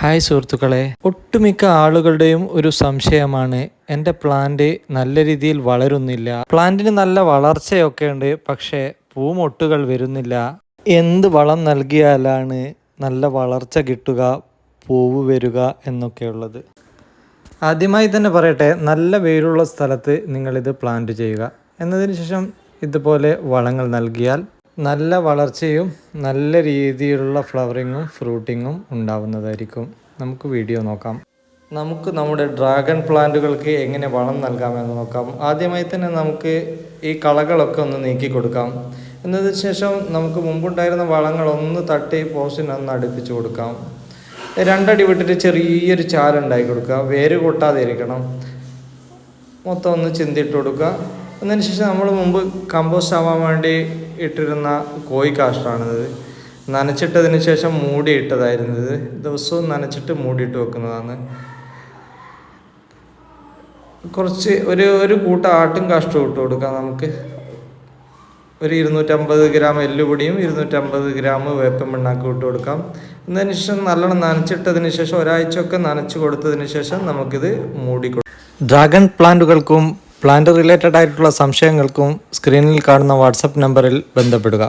Hi സുഹൃത്തുക്കളെ. ഒട്ടുമിക്ക ആളുകളുടെയും ഒരു സംശയമാണ് എന്റെ പ്ലാന്റ് നല്ല രീതിയിൽ വളരുന്നില്ല. പ്ലാന്റിന് നല്ല വളർച്ചയൊക്കെ ഉണ്ട് പക്ഷേ പൂമൊട്ടുകൾ വരുന്നില്ല. എന്ത് വളം നൽകിയാലാണ് നല്ല വളർച്ച കിട്ടുക പൂവ് വരിക എന്നൊക്കെയുള്ളത്. ആദ്യമായി തന്നെ പറയട്ടെ നല്ല വെയിലുള്ള സ്ഥലത്ത് നിങ്ങളിത് പ്ലാന്റ് ചെയ്യുക. എന്നതിന് ശേഷം ഇതുപോലെ വളങ്ങൾ നൽകിയാൽ നല്ല വളർച്ചയും നല്ല രീതിയിലുള്ള ഫ്ലവറിങ്ങും ഫ്രൂട്ടിങ്ങും ഉണ്ടാവുന്നതായിരിക്കും. നമുക്ക് വീഡിയോ നോക്കാം. നമുക്ക് നമ്മുടെ ഡ്രാഗൺ പ്ലാന്റുകൾക്ക് എങ്ങനെ വളം നൽകാമെന്ന് നോക്കാം. ആദ്യമായി തന്നെ നമുക്ക് ഈ കളകളൊക്കെ ഒന്ന് നീക്കി കൊടുക്കാം. എന്നതിന് ശേഷം നമുക്ക് മുമ്പുണ്ടായിരുന്ന വളങ്ങൾ ഒന്ന് തട്ടി പോസ്റ്റിന് ഒന്ന് അടുപ്പിച്ച് കൊടുക്കാം. രണ്ടടി വിട്ടിട്ട് ചെറിയൊരു ചാലുണ്ടാക്കി കൊടുക്കുക. വേര് കൊട്ടാതെ ഇരിക്കണം. മൊത്തം ഒന്ന് ചിന്തിട്ട് കൊടുക്കുക. അതിന് ശേഷം നമ്മൾ മുമ്പ് കമ്പോസ്റ്റ് ആവാൻ വേണ്ടി ഇട്ടിരുന്ന കോഴി കാഷ്ടാണിത്. നനച്ചിട്ടതിന് ശേഷം മൂടി ഇട്ടതായിരുന്നു ഇത്. ദിവസവും നനച്ചിട്ട് മൂടിയിട്ട് വെക്കുന്നതാണ്. കുറച്ച് ഒരു ഒരു കൂട്ട ആട്ടും കാഷ്ടവും ഇട്ട് കൊടുക്കാം നമുക്ക്. ഒരു ഇരുന്നൂറ്റമ്പത് ഗ്രാം എല്ലുപൊടിയും ഇരുന്നൂറ്റമ്പത് ഗ്രാം വേപ്പൻ മണ്ണാക്കി ഇട്ട് കൊടുക്കാം. എന്നതിന് ശേഷം നല്ലോണം നനച്ചിട്ടതിന് ശേഷം ഒരാഴ്ചയൊക്കെ നനച്ച് കൊടുത്തതിന് ശേഷം നമുക്കിത് മൂടി കൊടുക്കാം ഡ്രാഗൺ പ്ലാന്റുകൾക്കും പ്ലാന്റ് റിലേറ്റഡ് ആയിട്ടുള്ള സംശയങ്ങൾക്കും സ്ക്രീനിൽ കാണുന്ന വാട്സപ്പ് നമ്പറിൽ ബന്ധപ്പെടുക.